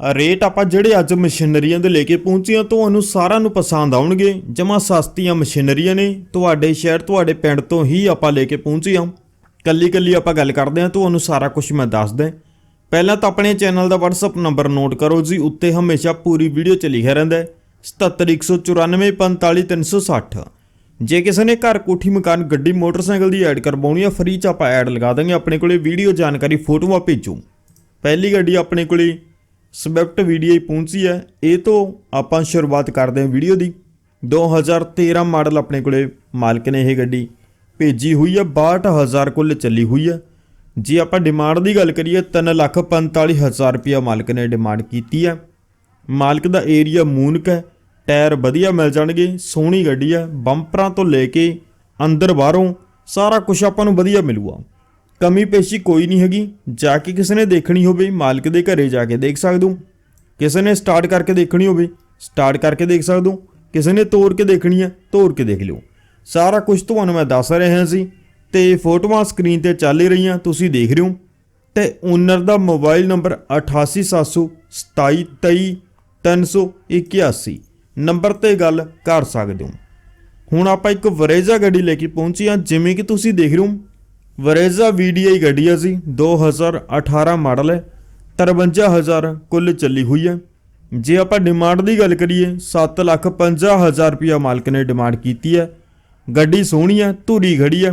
Rate ਆਪਾਂ ਜਿਹੜੇ ਅੱਜ ਮਸ਼ੀਨਰੀਆਂ ਦੇ ਲੈ ਕੇ ਪਹੁੰਚੇ ਹਾਂ, ਤੁਹਾਨੂੰ ਸਾਰਿਆਂ ਨੂੰ ਪਸੰਦ ਆਉਣਗੇ। ਜਮਾ ਸਸਤੀਆਂ ਮਸ਼ੀਨਰੀਆਂ ਨੇ। ਤੁਹਾਡੇ ਸ਼ਹਿਰ, ਤੁਹਾਡੇ ਪਿੰਡ ਤੋਂ ਹੀ ਆਪਾਂ ਲੈ ਕੇ ਪਹੁੰਚੇ ਹਾਂ। ਕੱਲੀ ਕੱਲੀ ਆਪਾਂ ਗੱਲ ਕਰਦੇ ਹਾਂ, ਤੁਹਾਨੂੰ ਸਾਰਾ ਕੁਝ ਮੈਂ ਦੱਸਦਾ ਪਹਿਲਾਂ ਤਾਂ ਆਪਣੇ ਚੈਨਲ ਦਾ WhatsApp ਨੰਬਰ ਨੋਟ ਕਰੋ ਜੀ, ਉੱਤੇ ਹਮੇਸ਼ਾ ਪੂਰੀ ਵੀਡੀਓ ਚ ਲਿਖਿਆ ਰਹਿੰਦਾ ਹੈ। 7714945360 ਜੇ ਕਿਸੇ ਨੇ ਘਰ ਕੋਠੀ, ਮਕਾਨ, ਗੱਡੀ, ਮੋਟਰਸਾਈਕਲ ਦੀ ਐਡ ਕਰਵਾਉਣੀ ਆ ਫ੍ਰੀ ਚ ਆਪਾਂ ਐਡ ਲਗਾ ਦਾਂਗੇ। ਆਪਣੇ ਕੋਲੇ ਵੀਡੀਓ ਜਾਣਕਾਰੀ, ਫੋਟੋਆਂ ਭੇਜੋ। ਪਹਿਲੀ ਗੱਡੀ ਆਪਣੇ ਕੋਲੇ ਸਵਿਫਟ ਵੀਡੀਓ ਪਹੁੰਚੀ ਹੈ। ਇਹ ਤੋਂ ਆਪਾਂ ਸ਼ੁਰੂਆਤ ਕਰਦੇ ਹਾਂ ਵੀਡੀਓ ਦੀ। 2013 ਮਾਡਲ ਆਪਣੇ ਕੋਲੇ ਮਾਲਕ ਨੇ ਇਹ ਗੱਡੀ ਭੇਜੀ ਹੋਈ ਹੈ। 62000 ਕੁੱਲ ਚੱਲੀ ਹੋਈ ਹੈ। ਜੇ ਆਪਾਂ ਡਿਮਾਂਡ ਦੀ ਗੱਲ ਕਰੀਏ 345000 ਰੁਪਇਆ ਮਾਲਕ ਨੇ ਡਿਮਾਂਡ ਕੀਤੀ ਹੈ। ਮਾਲਕ ਦਾ ਏਰੀਆ ਮੂਨਕ ਹੈ। ਟਾਇਰ ਵਧੀਆ ਮਿਲ ਜਾਣਗੇ। ਸੋਹਣੀ ਗੱਡੀ ਹੈ। ਬੰਪਰਾਂ ਤੋਂ ਲੈ ਕੇ ਅੰਦਰ ਬਾਹਰੋਂ ਸਾਰਾ ਕੁਝ ਆਪਾਂ ਨੂੰ ਵਧੀਆ ਮਿਲੂਗਾ। ਕਮੀ ਪੇਸ਼ੀ ਕੋਈ ਨਹੀਂ ਹੈਗੀ। ਜਾ ਕੇ ਕਿਸੇ ਨੇ ਦੇਖਣੀ ਹੋਵੇ, ਮਾਲਕ ਦੇ ਘਰੇ ਜਾ ਕੇ ਦੇਖ ਸਕਦੇ। ਹੋ ਕਿਸੇ ਨੇ ਸਟਾਰਟ ਕਰਕੇ ਦੇਖਣੀ ਹੋਵੇ ਸਟਾਰਟ ਕਰਕੇ ਦੇਖ ਸਕਦੇ। ਹੋ ਕਿਸੇ ਨੇ ਤੋੜ ਕੇ ਦੇਖਣੀ ਹੈ ਤੋੜ ਕੇ ਦੇਖ ਲਿਓ। ਸਾਰਾ ਕੁਝ ਤੁਹਾਨੂੰ ਮੈਂ ਦੱਸ ਰਿਹਾ ਸੀ ਤੇ ਫੋਟੋਆਂ ਸਕਰੀਨ ਤੇ ਚੱਲ ਰਹੀਆਂ, ਤੁਸੀਂ ਦੇਖ ਰਹੇ ਹੋ। ਤੇ ਓਨਰ ਦਾ ਮੋਬਾਈਲ ਨੰਬਰ 8870272381 ਨੰਬਰ ਤੇ ਗੱਲ ਕਰ ਸਕਦੇ ਹੋ। ਹੁਣ ਆਪਾਂ ਇੱਕ ਵਰੇਜ਼ਾ ਗੱਡੀ ਲੈ ਕੇ ਪਹੁੰਚੇ ਹਾਂ, ਜਿਵੇਂ ਕਿ ਤੁਸੀਂ ਦੇਖ ਰਹੇ ਹੋ। ਵਰੇਜ਼ਾ VDI ਗੱਡੀ ਹੈ ਜੀ 2018 ਮਾਡਲ ਹੈ 53000 ਕੁੱਲ ਚੱਲੀ ਹੋਈ ਹੈ। ਜੇ ਆਪਾਂ ਡਿਮਾਂਡ ਦੀ ਗੱਲ ਕਰੀਏ 750000 ਰੁਪਇਆ ਮਾਲਕ ਨੇ ਡਿਮਾਂਡ ਕੀਤੀ ਹੈ। ਗੱਡੀ ਸੋਹਣੀ ਹੈ, ਧੂਰੀ ਖੜੀ ਹੈ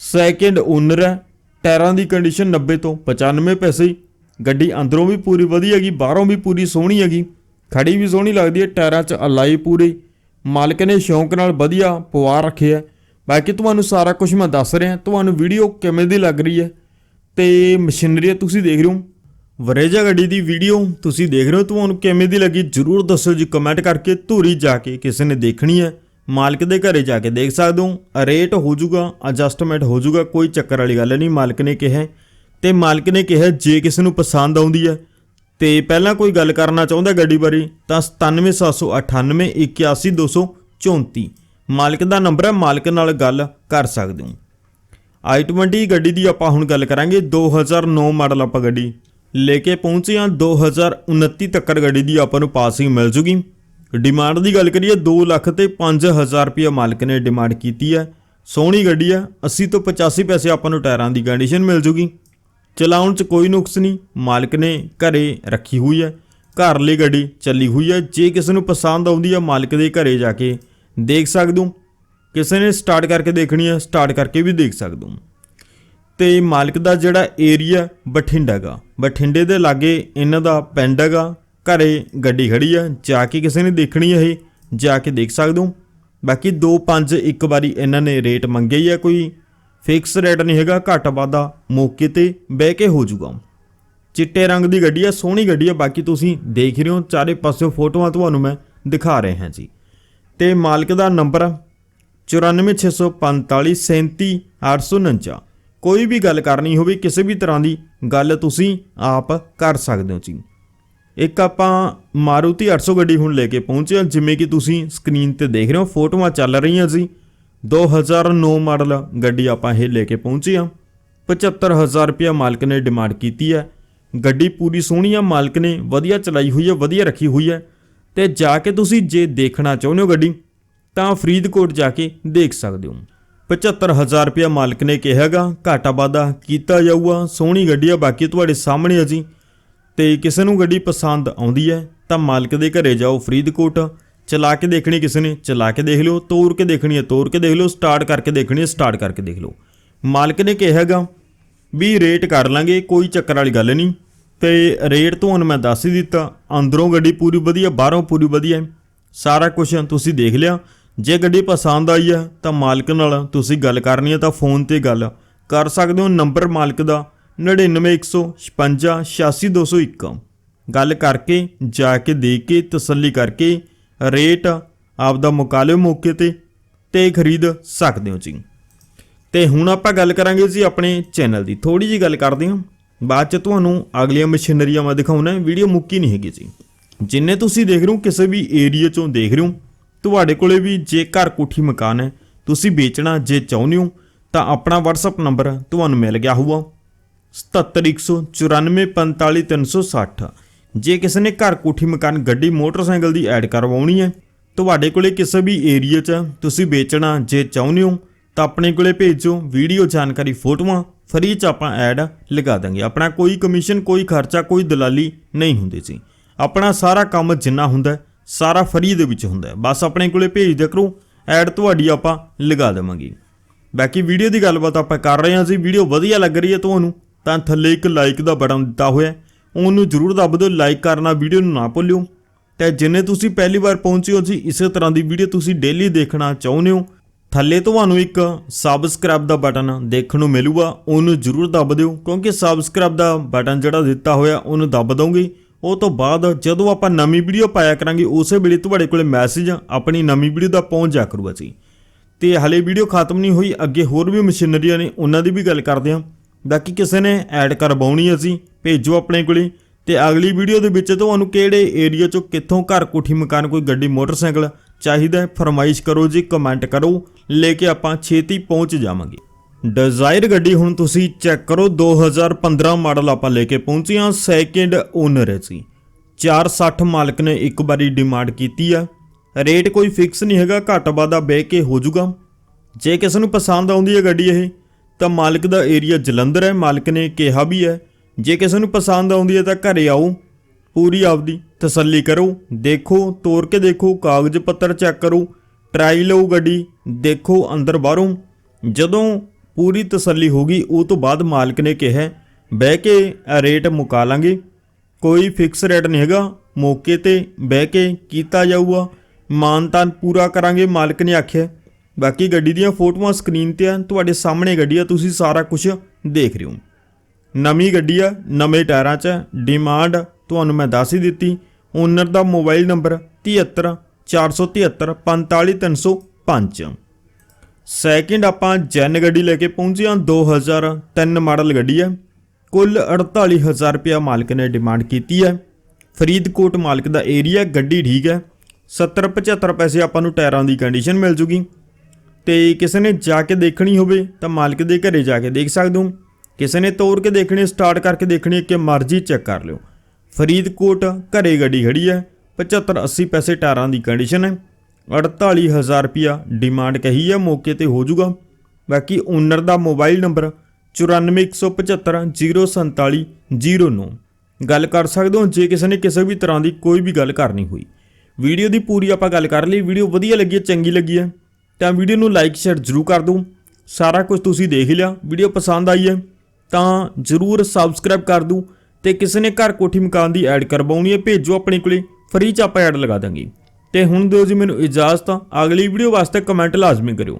ਸੈਕਿੰਡ ਓਨਰ ਹੈ, ਟਾਇਰਾਂ ਦੀ ਕੰਡੀਸ਼ਨ 90 ਤੋਂ 95 ਪੈਸੇ। ਗੱਡੀ ਅੰਦਰੋਂ ਵੀ ਪੂਰੀ ਵਧੀਆ ਹੈਗੀ, ਬਾਹਰੋਂ ਵੀ ਪੂਰੀ ਸੋਹਣੀ ਹੈਗੀ, ਖੜੀ ਵੀ ਸੋਹਣੀ ਲੱਗਦੀ ਹੈ, ਟਾਇਰਾਂ 'ਚ ਅਲਾਈ ਪੂਰੀ। ਮਾਲਕ ਨੇ ਸ਼ੌਂਕ ਨਾਲ ਵਧੀਆ ਪਵਾ ਰੱਖਿਆ ਹੈ। ਬਾਕੀ ਤੁਹਾਨੂੰ ਸਾਰਾ ਕੁਝ ਮੈਂ ਦੱਸ ਰਿਹਾ, ਤੁਹਾਨੂੰ ਵੀਡੀਓ ਕਿਵੇਂ ਦੀ ਲੱਗ ਰਹੀ ਹੈ ਤੇ ਮਸ਼ੀਨਰੀ ਤੁਸੀਂ ਦੇਖ ਰਹੇ ਹੋ। ਵਰੇਜਾ ਗੱਡੀ ਦੀ ਵੀਡੀਓ ਤੁਸੀਂ ਦੇਖ ਰਹੇ ਹੋ। ਤੁਹਾਨੂੰ ਕਿਵੇਂ ਦੀ ਲੱਗੀ, ਜਰੂਰ ਦੱਸੋ ਜੀ ਕਮੈਂਟ ਕਰਕੇ, ਧੂਰੀ ਜਾ ਕੇ ਕਿਸੇ ਨੇ ਦੇਖਣੀ ਹੈ। ਮਾਲਕ ਦੇ ਘਰੇ ਜਾ ਕੇ ਦੇਖ ਸਕਦੇ ਹੋ। ਰੇਟ ਹੋ ਜਾਊਗਾ ਐਡਜਸਟਮੈਂਟ ਹੋ ਜਾਊਗਾ, ਕੋਈ ਚੱਕਰ ਵਾਲੀ ਗੱਲ ਨਹੀਂ, ਮਾਲਕ ਨੇ ਕਿਹਾ ਤੇ ਮਾਲਕ ਨੇ ਕਿਹਾ ਜੇ ਕਿਸੇ ਨੂੰ ਪਸੰਦ ਆਉਂਦੀ ਹੈ, ਤੇ ਪਹਿਲਾਂ ਕੋਈ ਗੱਲ ਕਰਨਾ ਚਾਹੁੰਦਾ ਗੱਡੀ ਬਾਰੇ, ਤਾਂ 9778 81234 ਮਾਲਕ ਦਾ ਨੰਬਰ ਹੈ, ਮਾਲਕ ਨਾਲ ਗੱਲ ਕਰ ਸਕਦੇ ਹੋ। I20 ਗੱਡੀ ਦੀ ਆਪਾਂ ਹੁਣ ਗੱਲ ਕਰਾਂਗੇ 2009 ਮਾਡਲ ਆਪਾਂ ਗੱਡੀ ਲੈ ਕੇ ਪਹੁੰਚੇ ਹਾਂ। 2029 ਤੱਕ ਗੱਡੀ ਦੀ ਆਪਾਂ ਨੂੰ ਪਾਸਿੰਗ ਮਿਲ ਜੂਗੀ। ਡਿਮਾਂਡ ਦੀ ਗੱਲ ਕਰੀਏ 2 ਲੱਖ ਤੇ 5000 ਰੁਪਏ ਮਾਲਕ ਨੇ ਡਿਮਾਂਡ ਕੀਤੀ ਹੈ। ਸੋਹਣੀ ਗੱਡੀ ਹੈ 80 ਤੋਂ 85 ਪੈਸੇ ਆਪਾਂ ਨੂੰ ਟਾਇਰਾਂ ਦੀ ਕੰਡੀਸ਼ਨ ਮਿਲ ਜੂਗੀ। ਚਲਾਉਣ 'ਚ ਕੋਈ ਨੁਕਸ ਨਹੀਂ, ਮਾਲਕ ਨੇ ਘਰੇ ਰੱਖੀ ਹੋਈ ਹੈ। ਘਰ ਲਈ ਗੱਡੀ ਚੱਲੀ ਹੋਈ ਹੈ। ਜੇ ਕਿਸੇ ਨੂੰ ਪਸੰਦ ਆਉਂਦੀ ਹੈ, ਮਾਲਕ ਦੇ ਘਰੇ ਜਾ ਕੇ ਦੇਖ ਸਕਦੇ। ਕਿਸੇ ਨੇ ਸਟਾਰਟ ਕਰਕੇ ਦੇਖਣੀ ਹੈ ਸਟਾਰਟ ਕਰਕੇ ਵੀ ਦੇਖ ਸਕਦੇ। ਹੋ ਤੇ ਮਾਲਕ ਦਾ ਜਿਹੜਾ ਏਰੀਆ ਬਠਿੰਡਾ ਗਾ। ਬਠਿੰਡੇ ਦੇ ਲਾਗੇ ਇਹਨਾਂ ਦਾ ਪਿੰਡ ਹੈਗਾ, ਘਰੇ ਗੱਡੀ ਖੜੀ ਆ, ਜਾ ਕੇ ਕਿਸੇ ਨੇ ਦੇਖਣੀ ਹੈ ਇਹ, ਜਾ ਕੇ ਦੇਖ ਸਕਦੇ। ਬਾਕੀ 2 5 ਇੱਕ ਵਾਰੀ ਇਹਨਾਂ ਨੇ ਰੇਟ ਮੰਗੇ ਹੀ ਆ, ਕੋਈ ਫਿਕਸ ਰੇਟ ਨਹੀਂ ਹੈਗਾ, ਘੱਟ ਵਾਧਾ ਮੌਕੇ ਤੇ ਬਹਿ ਕੇ ਹੋ ਜਾਊਗਾ। ਚਿੱਟੇ ਰੰਗ ਦੀ ਗੱਡੀ ਆ, ਸੋਹਣੀ ਗੱਡੀ ਆ, ਬਾਕੀ ਤੁਸੀਂ ਦੇਖ ਰਹੇ ਹੋ, ਚਾਰੇ ਪਾਸੇ ਫੋਟੋਆਂ ਤੁਹਾਨੂੰ ਮੈਂ ਦਿਖਾ ਰਿਹਾ ਹਾਂ ਜੀ। ਤੇ ਮਾਲਕ ਦਾ ਨੰਬਰ 9465437849 ਕੋਈ ਵੀ ਗੱਲ ਕਰਨੀ ਹੋਵੇ, ਕਿਸੇ ਵੀ ਤਰ੍ਹਾਂ ਦੀ ਗੱਲ ਤੁਸੀਂ ਆਪ ਕਰ ਸਕਦੇ ਹੋ ਜੀ। ਇੱਕ ਆਪਾਂ ਮਾਰੂਤੀ 800 ਗੱਡੀ ਹੁਣ ਲੈ ਕੇ ਪਹੁੰਚੇ ਹਾਂ, ਜਿਵੇਂ ਕਿ ਤੁਸੀਂ ਸਕਰੀਨ ਤੇ ਦੇਖ ਰਹੇ ਹੋ, ਫੋਟੋਆਂ ਚੱਲ ਰਹੀਆਂ ਜੀ। 2009 ਮਾਡਲ ਗੱਡੀ ਆਪਾਂ ਇਹ ਲੈ ਕੇ ਪਹੁੰਚੇ ਹਾਂ। 75000 ਰੁਪਇਆ ਮਾਲਕ ਨੇ ਡਿਮਾਂਡ ਕੀਤੀ ਹੈ। ਗੱਡੀ ਪੂਰੀ ਸੋਹਣੀ ਆ, ਮਾਲਕ ਨੇ ਵਧੀਆ ਚਲਾਈ ਹੋਈ ਹੈ, ਵਧੀਆ ਰੱਖੀ ਹੋਈ ਹੈ। ਤੇ ਜਾ ਕੇ ਤੁਸੀਂ ਜੇ ਦੇਖਣਾ ਚਾਹੁੰਦੇ ਹੋ ਗੱਡੀ, ਤਾਂ ਫਰੀਦਕੋਟ ਜਾ ਕੇ ਦੇਖ ਸਕਦੇ ਹੋ। 75000 ਰੁਪਇਆ ਮਾਲਕ ਨੇ ਕਿਹਾਗਾ ਘਾਟਾ ਵਾਧਾ ਕੀਤਾ ਜਾਊਗਾ, ਸੋਹਣੀ ਗੱਡੀ ਆ, ਬਾਕੀ ਤੁਹਾਡੇ ਸਾਹਮਣੇ ਆ ਜੀ। ਤੇ ਕਿਸੇ ਨੂੰ ਗੱਡੀ ਪਸੰਦ ਆਉਂਦੀ ਹੈ, ਤਾਂ ਮਾਲਕ ਦੇ ਘਰੇ ਜਾਓ ਫਰੀਦਕੋਟ। ਚਲਾ ਕੇ ਦੇਖਣੀ ਕਿਸੇ ਨੇ, ਚਲਾ ਕੇ ਦੇਖ ਲਿਓ ਤੋੜ ਕੇ ਦੇਖਣੀ ਹੈ ਤੋੜ ਕੇ ਦੇਖ ਲਿਓ, ਸਟਾਰਟ ਕਰਕੇ ਦੇਖਣੀ ਹੈ, ਸਟਾਰਟ ਕਰਕੇ ਦੇਖ ਲਓ। ਮਾਲਕ ਨੇ ਕਿਹਾਗਾ ਵੀ ਰੇਟ ਕਰ ਲਾਂਗੇ, ਕੋਈ ਚੱਕਰ ਵਾਲੀ ਗੱਲ ਨਹੀਂ। ਤੇ ਰੇਟ ਤੁਹਾਨੂੰ ਮੈਂ ਦੱਸ ਹੀ ਦਿੱਤਾ, ਅੰਦਰੋਂ ਗੱਡੀ ਪੂਰੀ ਵਧੀਆ, ਬਾਹਰੋਂ ਪੂਰੀ ਵਧੀਆ ਸਾਰਾ ਕੁਝ ਤੁਸੀਂ ਦੇਖ ਲਿਆ। ਜੇ ਗੱਡੀ ਪਸੰਦ ਆਈ ਹੈ ਤਾਂ ਮਾਲਕ ਨਾਲ ਤੁਸੀਂ ਗੱਲ ਕਰਨੀ ਹੈ ਤਾਂ ਫੋਨ ਤੇ ਗੱਲ ਕਰ ਸਕਦੇ ਹੋ। ਨੰਬਰ ਮਾਲਕ ਦਾ 9915586201 ਗੱਲ ਕਰਕੇ, ਜਾ ਕੇ ਦੇਖ ਕੇ, ਤਸੱਲੀ ਕਰਕੇ ਰੇਟ ਆਪਦਾ ਮੁਕਾਲਿਓ ਮੌਕੇ ਤੇ ਤੇ ਖਰੀਦ ਸਕਦੇ ਹੋ ਜੀ। ਤੇ ਹੁਣ ਆਪਾਂ ਗੱਲ ਕਰਾਂਗੇ ਜੀ ਆਪਣੇ ਚੈਨਲ ਦੀ। ਥੋੜੀ ਜੀ ਗੱਲ ਕਰਦੇ ਹਾਂ। ਬਾਅਦ ਚ ਤੁਹਾਨੂੰ ਅਗਲੀਆਂ ਮਸ਼ੀਨਰੀਆਂ ਮੈਂ ਦਿਖਾਉਣਾ ਵੀਡੀਓ ਮੁੱਕੀ ਨਹੀਂ ਹੈਗੀ ਜੀ। ਜਿੰਨੇ ਤੁਸੀਂ ਦੇਖ ਰਹੇ ਹੋ, ਕਿਸੇ ਵੀ ਏਰੀਆ ਚੋਂ ਦੇਖ ਰਹੇ ਹੋ, ਤੁਹਾਡੇ ਕੋਲੇ ਵੀ ਜੇ ਘਰ ਕੋਠੀ ਮਕਾਨ ਹੈ, ਤੁਸੀਂ ਵੇਚਣਾ ਜੇ ਚਾਹੁੰਦੇ ਹੋ, ਤਾਂ ਆਪਣਾ WhatsApp ਨੰਬਰ ਤੁਹਾਨੂੰ ਮਿਲ ਗਿਆ ਹੋਊਗਾ। 7714945360 ਜੇ ਕਿਸੇ ਨੇ ਘਰ ਕੋਠੀ ਮਕਾਨ, ਗੱਡੀ, ਮੋਟਰਸਾਈਕਲ ਦੀ ਐਡ ਕਰਵਾਉਣੀ ਹੈ, ਤੁਹਾਡੇ ਕੋਲੇ ਕਿਸੇ ਵੀ ਏਰੀਆ 'ਚ ਤੁਸੀਂ ਵੇਚਣਾ ਜੇ ਚਾਹੁੰਦੇ ਹੋ, ਤਾਂ ਆਪਣੇ ਕੋਲੇ ਭੇਜੋ। ਵੀਡੀਓ ਜਾਣਕਾਰੀ, ਫੋਟੋਆਂ ਫਰੀ 'ਚ ਆਪਾਂ ਐਡ ਲਗਾ ਦਾਂਗੇ ਆਪਣਾ ਕੋਈ ਕਮਿਸ਼ਨ ਕੋਈ ਖਰਚਾ, ਕੋਈ ਦਲਾਲੀ ਨਹੀਂ ਹੁੰਦੀ ਸੀ। ਆਪਣਾ ਸਾਰਾ ਕੰਮ ਜਿੰਨਾ ਹੁੰਦਾ, ਸਾਰਾ ਫਰੀ ਦੇ ਵਿੱਚ ਹੁੰਦਾ ਬਸ ਆਪਣੇ ਕੋਲੇ ਭੇਜ ਦਿਆ ਕਰੋ ਐਡ ਤੁਹਾਡੀ ਆਪਾਂ ਲਗਾ ਦੇਵਾਂਗੇ। ਬਾਕੀ ਵੀਡੀਓ ਦੀ ਗੱਲਬਾਤ ਆਪਾਂ ਕਰ ਰਹੇ ਹਾਂ ਜੀ। ਵੀਡੀਓ ਵਧੀਆ ਲੱਗ ਰਹੀ ਹੈ ਤੁਹਾਨੂੰ, ਤਾਂ ਥੱਲੇ ਇੱਕ ਲਾਈਕ ਦਾ ਬਟਨ ਦਿੱਤਾ ਹੋਇਆ ਉਹਨੂੰ ਜ਼ਰੂਰ ਦੱਬ ਦਿਓ ਲਾਈਕ ਕਰਨਾ ਵੀਡੀਓ ਨੂੰ ਨਾ ਭੁੱਲਿਓ। ਤੇ ਜਿੰਨੇ ਤੁਸੀਂ ਪਹਿਲੀ ਵਾਰ ਪਹੁੰਚੇ ਹੋ ਜੀ, ਇਸੇ ਤਰ੍ਹਾਂ ਦੀ ਵੀਡੀਓ ਤੁਸੀਂ ਡੇਲੀ ਦੇਖਣਾ ਚਾਹੁੰਦੇ ਹੋ ਥੱਲੇ ਤੁਹਾਨੂੰ ਇੱਕ ਸਬਸਕ੍ਰਾਈਬ ਦਾ ਬਟਨ ਦੇਖਣ ਨੂੰ ਮਿਲੂਗਾ, ਉਹਨੂੰ ਜ਼ਰੂਰ ਦੱਬ ਦਿਓ, ਕਿਉਂਕਿ ਸਬਸਕ੍ਰਾਈਬ ਦਾ ਬਟਨ ਜਿਹੜਾ ਦਿੱਤਾ ਹੋਇਆ, ਉਹਨੂੰ ਦੱਬ ਦੋਗੇ ਉਹ ਤੋਂ ਬਾਅਦ ਜਦੋਂ ਆਪਾਂ ਨਵੀਂ ਵੀਡੀਓ ਪਾਇਆ ਕਰਾਂਗੇ, ਉਸੇ ਵੇਲੇ ਤੁਹਾਡੇ ਕੋਲੇ ਮੈਸੇਜ ਆਪਣੀ ਨਵੀਂ ਵੀਡੀਓ ਦਾ ਪਹੁੰਚ ਜਾ ਕਰੂਗਾ ਜੀ। ਤੇ ਹਲੇ ਵੀਡੀਓ ਖਤਮ ਨਹੀਂ ਹੋਈ, ਅੱਗੇ ਹੋਰ ਵੀ ਮਸ਼ੀਨਰੀਆਂ ਨੇ, ਉਹਨਾਂ ਦੀ ਵੀ ਗੱਲ ਕਰਦੇ ਹਾਂ। ਬਾਕੀ ਕਿਸੇ ਨੇ ਐਡ ਕਰਵਾਉਣੀ ਅਸੀਂ ਭੇਜੋ ਆਪਣੇ ਕੋਲੇ। ਤੇ ਅਗਲੀ ਵੀਡੀਓ ਦੇ ਵਿੱਚ ਤੁਹਾਨੂੰ ਕਿਹੜੇ ਏਰੀਆ ਚੋਂ ਕਿੱਥੋਂ ਘਰ ਕੋਠੀ ਮਕਾਨ, ਕੋਈ ਗੱਡੀ, ਮੋਟਰਸਾਈਕਲ ਚਾਹੀਦਾ ਫਰਮਾਇਸ਼ ਕਰੋ ਜੀ ਕਮੈਂਟ ਕਰੋ। ਲੈ ਕੇ ਆਪਾਂ ਛੇਤੀ ਪਹੁੰਚ ਜਾਵਾਂਗੇ। ਡਿਜ਼ਾਇਰ ਗੱਡੀ ਹੁਣ ਤੁਸੀਂ ਚੈੱਕ ਕਰੋ 2015 ਮਾਡਲ ਆਪਾਂ ਲੈ ਕੇ ਪਹੁੰਚੇ ਹਾਂ ਸੈਕਿੰਡ ਓਨਰ ਹੈ ਜੀ। 460 ਮਾਲਕ ਨੇ ਇੱਕ ਵਾਰੀ ਡਿਮਾਂਡ ਕੀਤੀ ਆ। ਰੇਟ ਕੋਈ ਫਿਕਸ ਨਹੀਂ ਹੈਗਾ, ਘੱਟ ਵਾਧਾ ਬਹਿ ਕੇ ਹੋ ਜਾਊਗਾ। ਜੇ ਕਿਸੇ ਨੂੰ ਪਸੰਦ ਆਉਂਦੀ ਹੈ ਗੱਡੀ ਇਹ, ਤਾਂ ਮਾਲਕ ਦਾ ਏਰੀਆ ਜਲੰਧਰ ਹੈ, ਮਾਲਕ ਨੇ ਕਿਹਾ ਵੀ ਹੈ। ਜੇ ਕਿਸੇ ਨੂੰ ਪਸੰਦ ਆਉਂਦੀ ਹੈ ਤਾਂ ਘਰੇ ਆਓ, ਪੂਰੀ ਆਪਦੀ ਤਸੱਲੀ ਕਰੋ, ਦੇਖੋ ਤੋੜ ਕੇ ਦੇਖੋ, ਕਾਗਜ਼ ਪੱਤਰ ਚੈੱਕ ਕਰੋ ਟਰਾਈ ਲਓ ਗੱਡੀ, ਦੇਖੋ ਅੰਦਰ ਬਾਹਰੋਂ। ਜਦੋਂ ਪੂਰੀ ਤਸੱਲੀ ਹੋ ਗਈ, ਉਹ ਤੋਂ ਬਾਅਦ ਮਾਲਕ ਨੇ ਕਿਹਾ, ਬਹਿ ਕੇ ਰੇਟ ਮੁਕਾ ਲਾਂਗੇ। ਕੋਈ ਫਿਕਸ ਰੇਟ ਨਹੀਂ ਹੈਗਾ। ਮੌਕੇ ਤੇ ਬਹਿ ਕੇ ਕੀਤਾ ਜਾਊਗਾ। ਮਾਨਤਾਨ ਪੂਰਾ ਕਰਾਂਗੇ, ਮਾਲਕ ਨੇ ਆਖਿਆ। ਬਾਕੀ ਗੱਡੀ ਦੀਆਂ ਫੋਟੋਆਂ ਸਕਰੀਨ ਤੇ ਆ। ਤੁਹਾਡੇ ਸਾਹਮਣੇ ਗੱਡੀ ਆ। ਤੁਸੀਂ ਸਾਰਾ ਕੁਝ ਦੇਖ ਰਹੇ ਹੋ। ਨਵੀਂ ਗੱਡੀ ਆ। ਨਵੇਂ ਟਾਇਰਾਂ 'ਚ ਹੈ। ਡਿਮਾਂਡ ਤੁਹਾਨੂੰ ਮੈਂ ਦੱਸ ਹੀ ਦਿੱਤੀ। ਓਨਰ ਦਾ ਮੋਬਾਈਲ ਨੰਬਰ 73 473 45305 ਸੈਕਿੰਡ ਆਪਾਂ ਜੈਨ ਗੱਡੀ ਲੈ ਕੇ ਪਹੁੰਚੇ ਹਾਂ 2003 ਮਾਡਲ ਗੱਡੀ ਹੈ। ਕੁੱਲ 48000 ਰੁਪਇਆ ਮਾਲਕ ਨੇ ਡਿਮਾਂਡ ਕੀਤੀ ਹੈ। ਫਰੀਦਕੋਟ ਮਾਲਕ ਦਾ ਏਰੀਆ ਗੱਡੀ ਠੀਕ ਹੈ। 70 75 ਪੈਸੇ ਆਪਾਂ ਨੂੰ ਟਾਇਰਾਂ ਦੀ ਕੰਡੀਸ਼ਨ ਮਿਲ ਜੂਗੀ। ਤੇ ਕਿਸੇ ਨੇ ਜਾ ਕੇ ਦੇਖਣੀ ਹੋਵੇ ਤਾਂ ਮਾਲਕ ਦੇ ਘਰੇ ਜਾ ਕੇ ਦੇਖ ਸਕਦੇ ਹੋ। ਕਿਸੇ ਨੇ ਤੋੜ ਕੇ ਦੇਖਣੀ ਸਟਾਰਟ ਕਰਕੇ ਦੇਖਣੀ ਕਿ ਮਰਜ਼ੀ ਚੈੱਕ ਕਰ ਲਿਓ। ਫਰੀਦਕੋਟ ਘਰੇ ਗੱਡੀ ਖੜੀ ਹੈ। 75 80 ਪੈਸੇ ਟਾਰਾਂ ਦੀ ਕੰਡੀਸ਼ਨ ਹੈ। 48000 ਰੁਪਿਆ ਡਿਮਾਂਡ ਕਹੀ ਹੈ ਮੌਕੇ ਤੇ ਹੋ ਜਾਊਗਾ ਬਾਕੀ ਓਨਰ ਦਾ ਮੋਬਾਈਲ ਨੰਬਰ 9417504709 ਗੱਲ ਕਰ ਸਕਦੇ ਹੋ, ਜੇ ਕਿਸੇ ਨੇ ਕਿਸੇ ਵੀ ਤਰ੍ਹਾਂ ਦੀ ਕੋਈ ਵੀ ਗੱਲ ਕਰਨੀ ਹੋਈ। ਵੀਡੀਓ ਦੀ ਪੂਰੀ ਆਪਾਂ ਗੱਲ ਕਰ ਲਈ, ਵੀਡੀਓ ਵਧੀਆ ਲੱਗੀ ਹੈ, ਚੰਗੀ ਲੱਗੀ ਹੈ, ਤਾਂ ਵੀਡੀਓ ਨੂੰ ਲਾਈਕ ਸ਼ੇਅਰ ਜ਼ਰੂਰ ਕਰ ਦਿਓ। ਸਾਰਾ ਕੁਝ ਤੁਸੀਂ ਦੇਖ ਲਿਆ, ਵੀਡੀਓ ਪਸੰਦ ਆਈ ਹੈ, ਤਾਂ ਜ਼ਰੂਰ ਸਬਸਕ੍ਰਾਈਬ ਕਰ ਦਿਓ ਤੇ ਕਿਸੇ ਨੇ ਘਰ ਕੋਠੀ ਮਕਾਨ ਦੀ ਐਡ ਕਰਵਾਉਣੀ ਹੈ, ਭੇਜੋ ਆਪਣੇ ਕੋਲੇ। ਫ੍ਰੀ ਚ ਆਪਾਂ ਐਡ ਲਗਾ ਦਾਂਗੇ ਤੇ ਹੁਣ ਦਿਓ ਜੀ ਮੈਨੂੰ ਇਜਾਜ਼ਤ, ਅਗਲੀ ਵੀਡੀਓ ਵਾਸਤੇ ਕਮੈਂਟ ਲਾਜ਼ਮੀ ਕਰਿਓ।